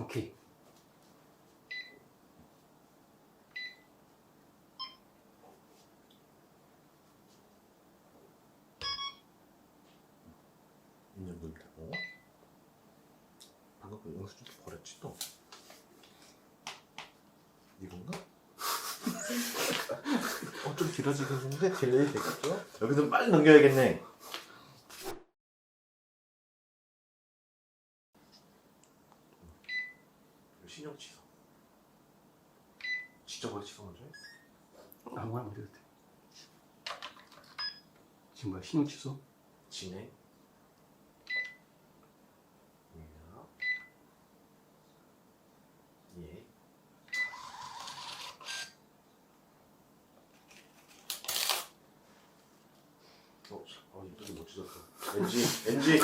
오케이. 그? 어좀 길어지긴 했는데 딜레이 되겠죠? 여기서 빨리 넘겨야겠네 신용 취소 진짜 머리 취소 먼저 해? 아무거나 어디 같아. 지금 뭐야 신용 취소? 진행 입니다. 예. 어, 못. NG, NG.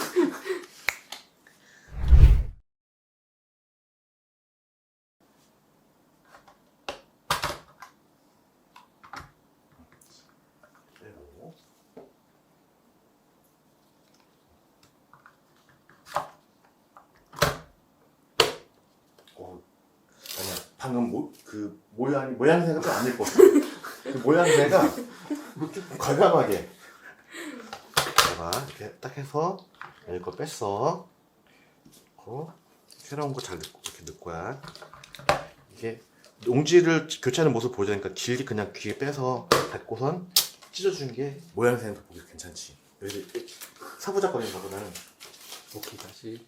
빼고. 어, 아니야. 방금 모, 그 모양 모양새가 좀 안 예뻤어. 그 모양새가 과감하게. 봐봐, 이렇게 딱 해서 여기 거 뺐어. 고 새로운 거 잘 넣고 이렇게 넣을 거야. 이게 용지를 교체하는 모습 보여주니까 길게 그냥 귀에 빼서 닫고선 찢어주는 게 모양새는 더 보기 괜찮지. 여기 사부작거리는 거보다는 오케이 다시.